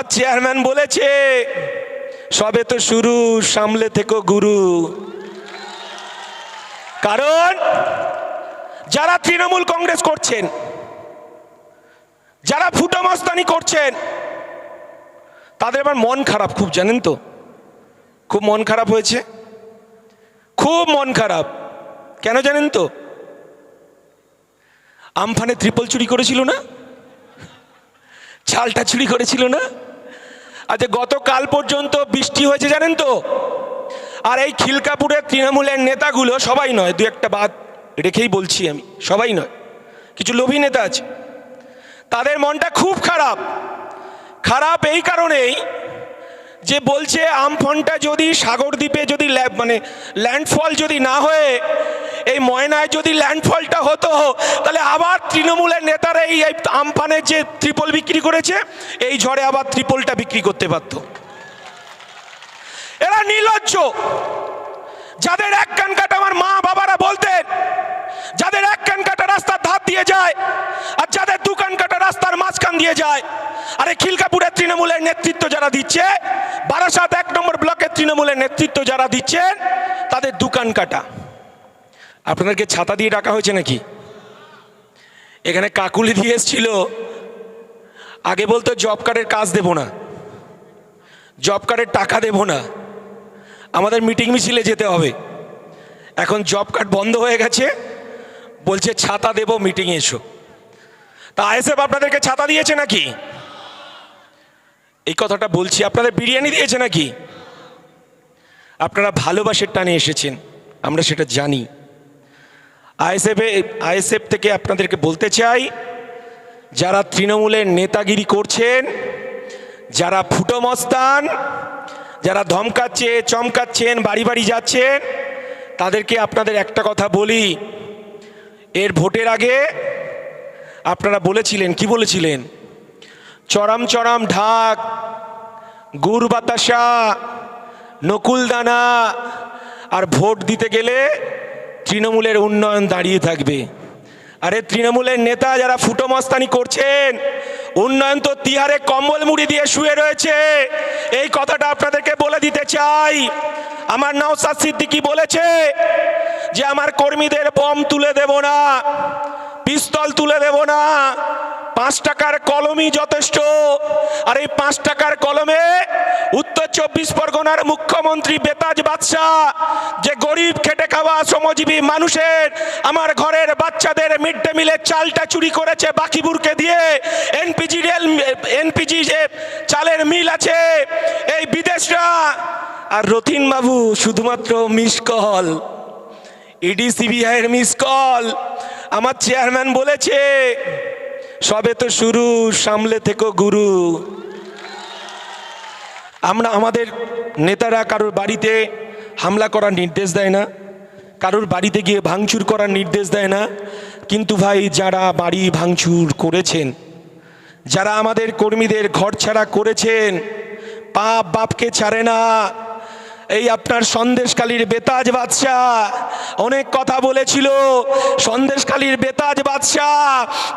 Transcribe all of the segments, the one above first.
আমার চেয়ারম্যান বলেছে, সবে তো শুরু, সামলে থেকো গুরু। কারণ, যারা তৃণমূল কংগ্রেস করছেন, যারা ফুটামস্তানি করছেন, তাদের এবার মন খারাপ খুব, জানেন তো? খুব মন খারাপ হয়েছে? খুব মন খারাপ। কেন জানেন তো? আমফানে ত্রিপল চুরি করেছিল না? চালটা চুরি করেছিল না? আচ্ছা গতকাল পর্যন্ত বৃষ্টি হয়েছে, জানেন তো? আর এই খিলকাপুরের তৃণমূলের নেতাগুলো সবাই নয়, দু একটা বাদ রেখেই বলছি আমি, সবাই নয়, কিছু লোভী নেতা আছে। তাদের মনটা খুব খারাপ। খারাপ এই কারণেই যে বলছে আমফনটা যদি সাগর দ্বীপে যদি মানে ল্যান্ডফল যদি না হয়ে এই ময়নায় যদি ল্যান্ডফলটা হতো, তাহলে আবার তৃণমূলের নেতারা এই এই যে ত্রিপল বিক্রি করেছে, এই ঝড়ে আবার ত্রিপলটা বিক্রি করতে পারতো। এরা নির্লজ্জ। যাদের এক কান কাটা আমার মা বাবারা বলতেন, যাদের এক কান কাটা রাস্তার ধার দিয়ে যায়, আর যাদের দু কান কাটা রাস্তার মাঝখান দিয়ে যায়, আরে খিলকাপুরের তৃণমূলের নেতৃত্ব যারা দিচ্ছে, বারাসাত এক নম্বর ব্লকের তৃণমূলের নেতৃত্ব যারা দিচ্ছেন, তাদের দোকান কাটা। আপনাদেরকে ছাতা দিয়ে ডাকা হয়েছে নাকি? এখানে কাকুলি দিয়ে এসছিল, আগে বলতো, জব কার্ডের কাজ দেব না, জব কার্ডের টাকা দেব না, আমাদের মিটিং মিছিলে যেতে হবে। এখন জব কার্ড বন্ধ হয়ে গেছে, বলছে, ছাতা দেব মিটিংয়ে এসো। তা আইএসএফ আপনাদেরকে ছাতা দিয়েছে নাকি? এই কথাটা বলছি, আপনাদের বিরিয়ানি দিয়েছে নাকি? আপনারা ভালোবাসার টানে এসেছেন, আমরা সেটা জানি। আইএসএফে আইএসএফ থেকে আপনাদেরকে বলতে চাই, যারা তৃণমূলের নেতাগিরি করছেন, যারা ফুটোমস্তান যারা ধমকাচ্ছে, চমকাচ্ছেন, বাড়ি বাড়ি যাচ্ছেন, তাদেরকে আপনাদের একটা কথা বলি। এর ভোটের আগে আপনারা বলেছিলেন, কি বলেছিলেন? চরম চরম ঢাক, গুড় বাতাসা নকুলদানা আর ভোট দিতে গেলে তৃণমূলের উন্নয়ন দাঁড়িয়ে থাকবে। আরে তৃণমূলের নেতা যারা ফুটোমস্তানি করছেন, উন্নয়ন তো তিহারে কম্বল মুড়ি দিয়ে শুয়ে রয়েছে। এই কথাটা আপনাদেরকে বলে দিতে চাই। আমার নওসাদ সিদ্দিকি বলেছে যে, আমার কর্মীদের বম তুলে দেব না, পিস্তল তুলে দেব না পাঁচ টাকার কলমই যথেষ্ট। আর এই পাঁচ টাকার কলমে উত্তর চব্বিশ পরগনার মুখ্যমন্ত্রী বেতাজ বাদশাহ, যে গরিব খেটে খাওয়া শ্রমজীবী মানুষের আমার ঘরের বাচ্চাদের মিড ডে মিলের চালটা চুরি করেছে বাকিবুরকে দিয়ে, এনপিজি রেল, এনপিজি যে চালের মিল আছে, এই বিদেশরা। আর রথিন বাবু শুধুমাত্র মিস কল। ইডি, সিবিআইয়ের মিস কল। আমার চেয়ারম্যান বলেছে সবে তো শুরু, সামলে থেকো গুরু। আমরা, আমাদের নেতারা কারোর বাড়িতে হামলা করার নির্দেশ দেয় না, কারোর বাড়িতে গিয়ে ভাঙচুর করার নির্দেশ দেয় না, কিন্তু ভাই যারা বাড়ি ভাঙচুর করেছেন, যারা আমাদের কর্মীদের ঘর ছাড়া করেছেন, পাপ বাপকে ছাড়ে না। এই আপনার সন্দেশকালীর বেতাজ বাদশাহ অনেক কথা বলেছিল। সন্দেশকালীর বেতাজ বাদশাহ,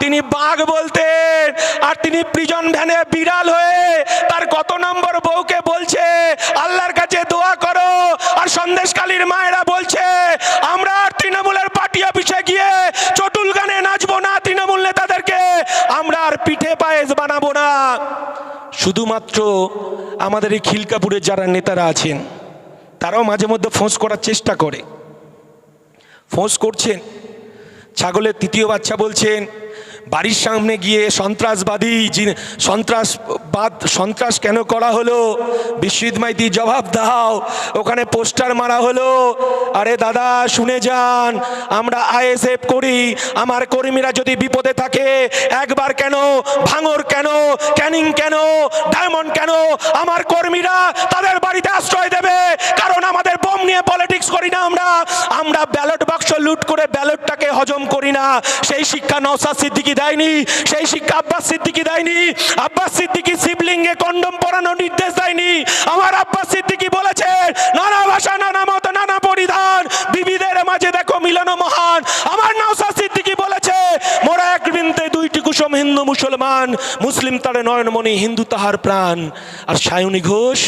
তিনি বাঘ বলতেন, আর তিনি প্রিজন ভ্যানে বিড়াল হয়ে তার কত নম্বর বউকে বলছে, আল্লাহর কাছে দোয়া করো। আর সন্দেশকালীর মায়েরা বলছে, আমরা আর তৃণমূলের পার্টি অফিসে গিয়ে চটুল গানে নাচবো না তৃণমূল নেতাদেরকে। আমরা আর পিঠে পায়েস বানাবো না। শুধুমাত্র আমাদের এই খিলকাপুরের যারা নেতারা আছেন তারাও মাঝে মধ্যে ফোঁস করার চেষ্টা করে। ফোঁস করছেন। ছাগলের তৃতীয় বাচ্চা বলছেন বাড়ির সামনে গিয়ে সন্ত্রাসবাদী যিনি- সন্ত্রাসবাদ সন্ত্রাস কেন করা হলো? বিশ্বজিৎ মাইতি জবাব দাও। ওখানে পোস্টার মারা হলো। আরে দাদা, শুনে যান। আমরা আইএসএফ করি। আমার কর্মীরা যদি বিপদে থাকে, একবার কেন? ভাঙর কেন? ক্যানিং কেন? ডায়মন্ড কেন? আমার কর্মীরা তাদের বাড়িতে আশ্রয় দেবে। কারণ আমাদের বোম নিয়ে পলিটিক্স করি না আমরা। আমরা ব্যালট বাক্স লুট করে ব্যালটটাকে হজম করি না। সেই শিক্ষা নওসাদ সিদ্দিকি দেয়নি। সেই শিক্ষা আব্বাস সিদ্দিকি দেয়নি। আব্বাস সিদ্দিকি শিবলিঙ্গে কন্ডম পরানোর নির্দেশ দেয়নি। আমার আব্বাস সিদ্দিকি বলেছে, নানা ভাষা, নানা মত, নানা পরিধান। বিবিদের মাঝে দেখো মিলন মহান। আমার নওসাদ সিদ্দিকি বলেছে, মোরা এক বৃন্তে দুইটি কুসুম হিন্দু মুসলমান। মুসলিম তারে নয়নমণি হিন্দু তাহার প্রাণ। আর সায়নী ঘোষ,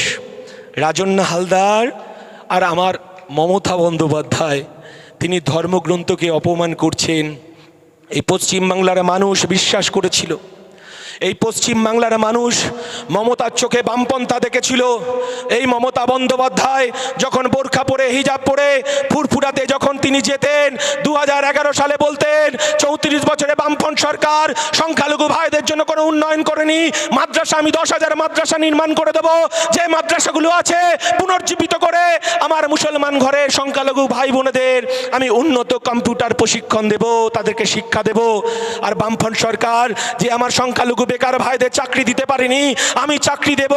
রাজন্না হালদার, আর আমার মমতা বন্দ্যোপাধ্যায় তিনি ধর্মগ্রন্থকে অপমান করছেন। এই পশ্চিমবাংলার মানুষ বিশ্বাস করেছিল। এই পশ্চিম বাংলার মানুষ মমতার চোখে বামপন্থা দেখেছিল। এই মমতা বন্দ্যোপাধ্যায় যখন বোরখা পরে, হিজাব পরে, ফুরফুরাতে যখন তিনি যেতেন দু হাজার এগারো সালে বলতেন, চৌত্রিশ বছরে বামপন্থ সরকার, সংখ্যালঘু ভাইদের জন্য কোনো উন্নয়ন করেনি। মাদ্রাসা, আমি দশ হাজার মাদ্রাসা নির্মাণ করে দেবো। যে মাদ্রাসাগুলো আছে, পুনর্জীবিত করে আমার মুসলমান ঘরের সংখ্যালঘু ভাই বোনেদের আমি উন্নত কম্পিউটার প্রশিক্ষণ দেব, তাদেরকে শিক্ষা দেব। আর বামফ্রন্ট সরকার, যে আমার সংখ্যালঘু বেকার ভাইদের চাকরি দিতে পারিনি। আমি চাকরি দেব।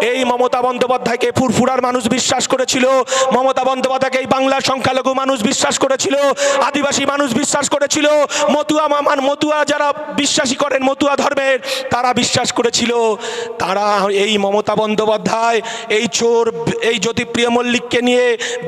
এই মমতা বন্দ্যোপাধ্যায়কে ফুরফুরার মানুষ বিশ্বাস করেছিল। মমতা বন্দ্যোপাধ্যায়কে এই বাংলার সংখ্যালঘু মানুষ বিশ্বাস করেছিল। আদিবাসী মানুষ বিশ্বাস করেছিল। মতুয়া মামান মতুয়া যারা বিশ্বাসী করেন, মতুয়া ধর্মের, তারা বিশ্বাস করেছিল। তারা এই মমতা বন্দ্যোপাধ্যায়, এই চোর, এই জ্যোতিপ্রিয় মল্লিককে নিয়ে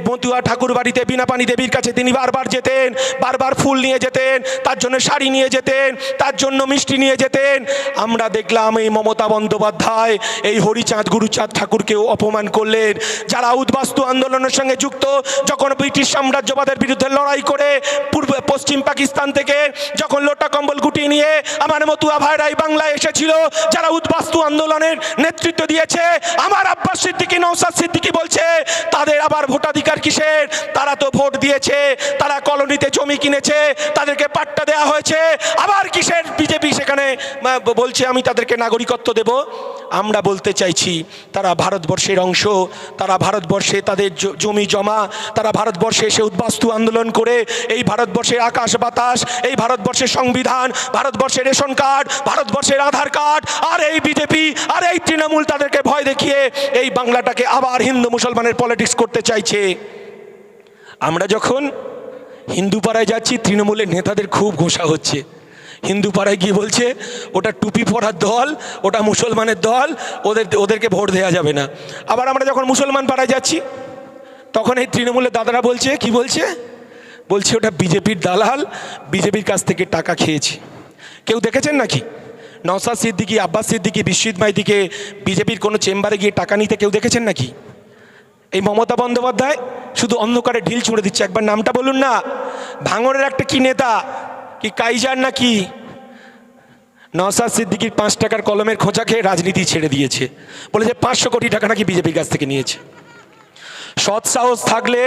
মতুয়া ঠাকুর বাড়িতে বিনাপানি দেবীর কাছে তিনি বারবার যেতেন, বারবার ফুল নিয়ে যেতেন, তার জন্য শাড়ি নিয়ে যেতেন, তার জন্য মিষ্টি নিয়ে যেতেন। আমরা দেখলাম এই মমতা বন্দ্যোপাধ্যায়, এই হরিচাঁদ গুরুচাঁদ ঠাকুরকেও অপমান করলেন। যারা উদ্বাস্তু আন্দোলনের সঙ্গে যুক্ত, যখন ব্রিটিশ সাম্রাজ্যবাদের বিরুদ্ধে লড়াই করে পূর্ব, পশ্চিম পাকিস্তান থেকে, যখন লোটা কম্বল গুটিয়ে নিয়ে আমার মতুয়া ভাইরাই বাংলায় এসেছিল, যারা উদ্বাস্তু আন্দোলনের নেতৃত্ব দিয়েছে, আমার আব্বাস সিদ্দিকী নৌসাদ সিদ্দিকী বলছে, তাদের আবার ভোটাধিকার কিসের? তারা তো ভোট দিয়েছে, তারা কলোনিতে জমি কিনেছে, তাদেরকে পাট্টা দেওয়া হয়েছে, আবার কিসের বিজেপি সেখানে বলছে, আমি তাদেরকে নাগরিকত্ব দেব। আমরা বলতে চাইছি, তারা ভারতবর্ষের অংশ, তারা ভারতবর্ষে তাদের জমি জমা, তারা ভারতবর্ষে এসে উদ্বাস্তু আন্দোলন করে, এই ভারতবর্ষের আকাশ বাতাস, এই ভারতবর্ষের সংবিধান, ভারতবর্ষের রেশন কার্ড, ভারতবর্ষের আধার কার্ড, আর এই বিজেপি, আর এই তৃণমূল তাদেরকে ভয় দেখিয়ে এই বাংলাটাকে আবার হিন্দু মুসলমানের পলিটিক্স করতে চাইছে। আমরা যখন হিন্দু পাড়ায় যাচ্ছি, তৃণমূলের নেতাদের খুব ঘোষা হচ্ছে। হিন্দু পাড়ায় গিয়ে বলছে, ওটা টুপি পরার দল, ওটা মুসলমানের দল, ওদের, ওদেরকে ভোট দেওয়া যাবে না। আবার আমরা যখন মুসলমান পাড়ায় যাচ্ছি, তখন এই তৃণমূলের দাদারা বলছে, কি বলছে? বলছে, ওটা বিজেপির দালাল, বিজেপির কাছ থেকে টাকা খেয়েছে। কেউ দেখেছেন নাকি? নওসাদ সিদ্দিকি, আব্বাস সিদ্দিকি বিশ্বজিৎ মাইদিকে বিজেপির কোনো চেম্বারে গিয়ে টাকা নিতে কেউ দেখেছেন নাকি? এই মমতা বন্দ্যোপাধ্যায় শুধু অন্ধকারে ঢিল ছুঁড়ে দিচ্ছে। একবার নামটা বলুন না। ভাঙরের একটা কি নেতা কি কাইজার নাকি? নওসাদ সিদ্দিকির পাঁচ টাকার কলমের খোঁচা খেয়ে রাজনীতি ছেড়ে দিয়েছে। বলে যে পাঁচশো কোটি টাকা নাকি বিজেপির কাছ থেকে নিয়েছে। সৎ সাহস থাকলে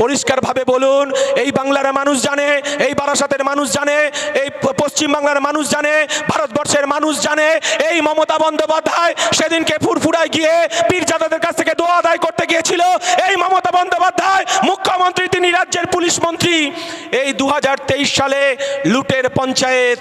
পরিষ্কারভাবে বলুন, এই বাংলার মানুষ জানে, এই বারাসাতের মানুষ জানে, এই পশ্চিম বাংলার মানুষ জানে, ভারতবর্ষের মানুষ জানে, এই মমতা বন্দ্যোপাধ্যায় সেদিনকে ফুরফুরায় গিয়ে পীরজাদাদের কাছ থেকে দোয়া আদায় করতে গিয়েছিল। এই মমতা বন্দ্যোপাধ্যায় মুখ্যমন্ত্রী, তিনি রাজ্যের পুলিশ মন্ত্রী। এই দু হাজার তেইশ সালে লুটের পঞ্চায়েত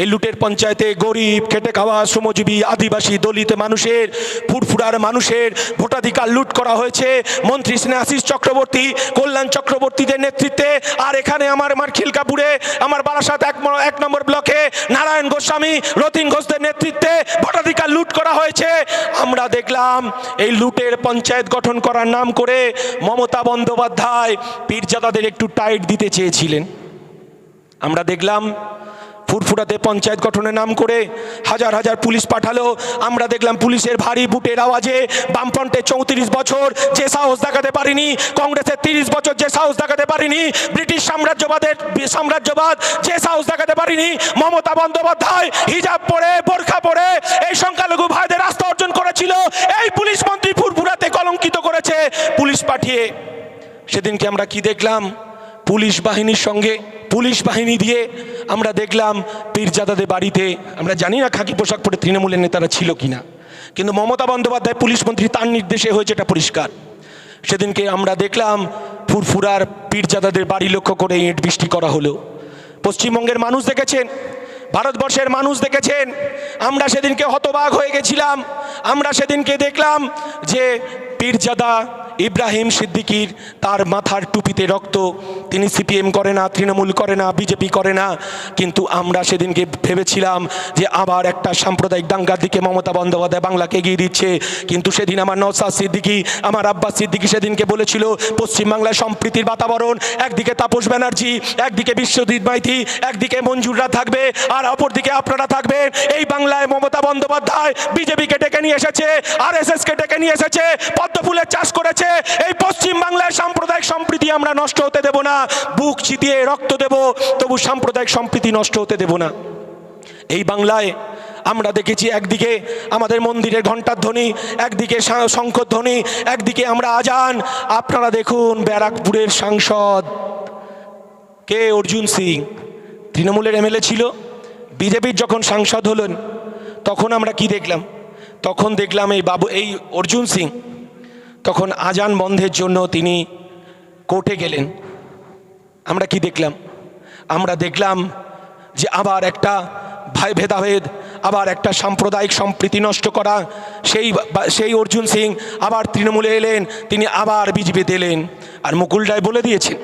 এই লুটের পঞ্চায়েতে গরিব, খেটে খাওয়া শ্রমজীবী, আদিবাসী, দলিত মানুষের, ফুরফুরার মানুষের ভোটাধিকার লুট করা হয়েছে। মন্ত্রী স্নেহাশিস চক্রবর্তী, কল্যাণ চক্রবর্তীদের নেতৃত্বে। আর এখানে আমার আমার খিলকাপুরে আমার বারাসাত এক এক নম্বর ব্লকে নারায়ণ গোস্বামী, রতিন ঘোষদের নেতৃত্বে ভোটাধিকার লুট করা হয়েছে। আমরা দেখলাম এই লুটের পঞ্চায়েত গঠন করার নাম করে মমতা বন্দ্যোপাধ্যায় পীরজাদাদের একটু টাইট দিতে চেয়েছিলেন। আমরা দেখলাম ফুরফুরাতে পঞ্চায়েত গঠনের নাম করে হাজার হাজার পুলিশ পাঠালো। আমরা দেখলাম পুলিশের ভারী বুটের আওয়াজে বামফ্রন্টে চৌত্রিশ বছর যে সাহস দেখাতে পারিনি কংগ্রেসের তিরিশ বছর যে সাহস দেখাতে পারিনি, ব্রিটিশ সাম্রাজ্যবাদের সাম্রাজ্যবাদ যে সাহস দেখাতে পারিনি, মমতা বন্দ্যোপাধ্যায় হিজাব পরে, বোরখা পরে, এই সংখ্যালঘু ভাইদের রাস্তা অর্জন করেছিল, এই পুলিশ মন্ত্রী ফুরফুরাতে কলঙ্কিত করেছে। পুলিশ পাঠিয়ে সেদিনকে আমরা কি দেখলাম? পুলিশ বাহিনীর সঙ্গে, পুলিশ বাহিনী দিয়ে আমরা দেখলাম পীরজাদাদের বাড়িতে, আমরা জানি না খাকি পোশাক পরে তৃণমূলের নেতারা ছিল কিনা, কিন্তু মমতা বন্দ্যোপাধ্যায় পুলিশ মন্ত্রী তার নির্দেশে হয়েছে এটা পরিষ্কার। সেদিনকে আমরা দেখলাম ফুরফুরার পীরজাদাদের বাড়ি লক্ষ্য করে ইট বৃষ্টি করা হলো। পশ্চিমবঙ্গের মানুষ দেখেছেন, ভারতবর্ষের মানুষ দেখেছেন, আমরা সেদিনকে হতবাক হয়ে গেছিলাম, আমরা সেদিনকে দেখলাম যে পীরজাদা ইব্রাহিম সিদ্দিকির তার মাথার টুপিতে রক্ত। তিনি সিপিএম করে না, তৃণমূল করে না, বিজেপি করে না। কিন্তু আমরা সেদিনকে ভেবেছিলাম যে আবার একটা সাম্প্রদায়িক দাঙ্গার দিকে মমতা বন্দ্যোপাধ্যায় বাংলাকে এগিয়ে দিচ্ছে। কিন্তু সেদিন আমার নওসাদ সিদ্দিকি, আমার আব্বাস সিদ্দিকি সেদিনকে বলেছিল, পশ্চিমবাংলায় সম্প্রীতির বাতাবরণ, একদিকে তাপস ব্যানার্জি, একদিকে বিশ্বজিৎ মাইতি, একদিকে মঞ্জুররা থাকবে, আর অপরদিকে আপনারা থাকবেন। এই বাংলায় মমতা বন্দ্যোপাধ্যায় বিজেপিকে ডেকে নিয়ে এসেছে, আর এস কে ডেকে নিয়ে এসেছে পদ্ম ফুলের চাষ করেছে এই পশ্চিম বাংলায় সাম্প্রদায়িক সম্প্রীতি আমরা নষ্ট হতে দেব না। বুক চিতিয়ে রক্ত দেব, তবু সাম্প্রদায়িক সম্প্রীতি নষ্ট হতে দেব না। এই বাংলায় আমরা দেখেছি একদিকে আমাদের মন্দিরের ঘণ্টার ধ্বনি, একদিকে শা- শঙ্খর ধ্বনি, একদিকে আমরা আজান। আপনারা দেখুন ব্যারাকপুরের সাংসদ কে অর্জুন সিং। তৃণমূলের এমএলএ ছিল, বিজেপির যখন সাংসদ হলেন, তখন আমরা কি দেখলাম? তখন দেখলাম এই বাবু, এই অর্জুন সিং তখন আজান বন্ধের জন্য তিনি কোর্টে গেলেন। আমরা কি দেখলাম? আমরা দেখলাম যে আবার একটা ভাই ভেদাভেদ আবার একটা সাম্প্রদায়িক সম্প্রীতি নষ্ট করা। সেই সেই অর্জুন সিং আবার তৃণমূলে এলেন, তিনি আবার বিজেপিতে এলেন। আর মুকুল রায় বলে দিয়েছেন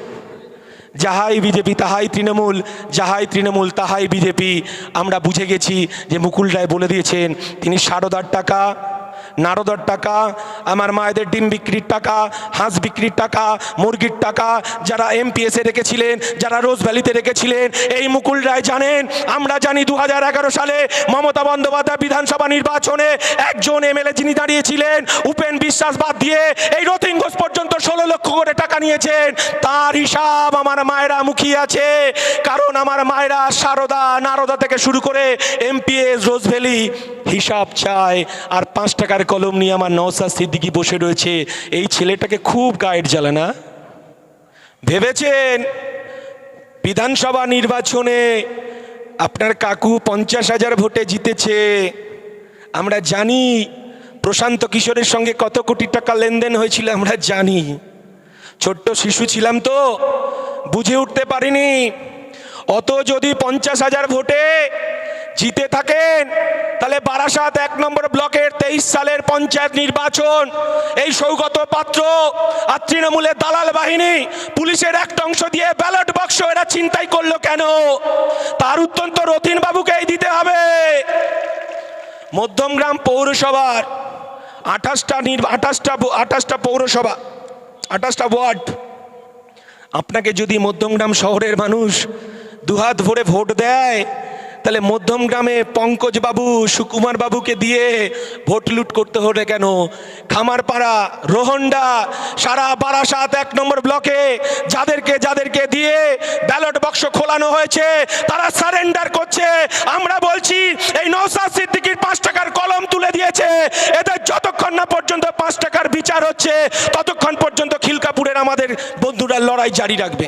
যাহাই বিজেপি তাহাই তৃণমূল, যাহাই তৃণমূল তাহাই বিজেপি। আমরা বুঝে গেছি যে মুকুল রায় বলে দিয়েছেন, তিনি সারদার টাকা নারদার টাকা, আমার মায়েদের ডিম বিক্রির টাকা, হাঁস বিক্রির টাকা, মুরগির টাকা, যারা এমপিএসে রেখেছিলেন, যারা রোজ ভ্যালিতে রেখেছিলেন, এই মুকুল রায় জানেন, আমরা জানি দু হাজার এগারো সালে মমতা বন্দ্যোপাধ্যায় বিধানসভা নির্বাচনে একজন এমএলএ যিনি দাঁড়িয়েছিলেন, উপেন বিশ্বাস বাদ দিয়ে এই রতিন ঘোষ পর্যন্ত ষোলো লক্ষ করে টাকা নিয়েছেন। তার হিসাব আমার মায়েরা মুখিয়ে আছে। কারণ আমার মায়েরা সারদা, নারদা থেকে শুরু করে এমপিএস রোজভ্যালি হিসাব চায়। আর পাঁচ টাকার কলম নিয়ে আমার নওসাদ সিদ্দিকি বসে রয়েছে। এই ছেলেটাকে খুব গাইড জ্বালে না? ভেবেছেন বিধানসভা নির্বাচনে আপনার কাকু পঞ্চাশ হাজার ভোটে জিতেছে? আমরা জানি প্রশান্ত কিশোরের সঙ্গে কত কোটি টাকা লেনদেন হয়েছিল আমরা জানি। ছোট্ট শিশু ছিলাম তো, বুঝে উঠতে পারিনি। অত যদি পঞ্চাশ হাজার ভোটে জিতে থাকেন, তাহলে বারাসাত এক নম্বর ব্লকের তেইশ সালের পঞ্চায়েত নির্বাচন, এই সৌগত পাত্র আর তৃণমূলের দালাল বাহিনী পুলিশের একটা অংশ দিয়ে ব্যালট বাক্স এরা চিন্তাই করল কেন? তার অত্যন্ত তো রতিন বাবুকেই দিতে হবে। মধ্যমগ্রাম পৌরসভার আঠাশটা নির আঠাশটা আঠাশটা পৌরসভা, আঠাশটা ওয়ার্ড। আপনাকে যদি মধ্যমগ্রাম শহরের মানুষ দুহাত ভরে ভোট দেয়, তাহলে মধ্যমগ্রামে পঙ্কজ বাবু সুকুমার বাবুকে দিয়ে ভোট লুট করতে হলে কেন? খামারপাড়া, রোহন্ডা, সারা বারাসাত এক নম্বর ব্লকে যাদেরকে যাদেরকে দিয়ে ব্যালট বক্স খোলানো হয়েছে, তারা সারেন্ডার করছে। আমরা বলছি, এই নৌসাদ সিদ্দিকির পাঁচ টাকার কলম তুলে দিয়েছে। এদের যতক্ষণ না পর্যন্ত পাঁচ টাকার বিচার হচ্ছে, ততক্ষণ পর্যন্ত খিলকাপুরের আমাদের বন্ধুরা লড়াই জারি রাখবে।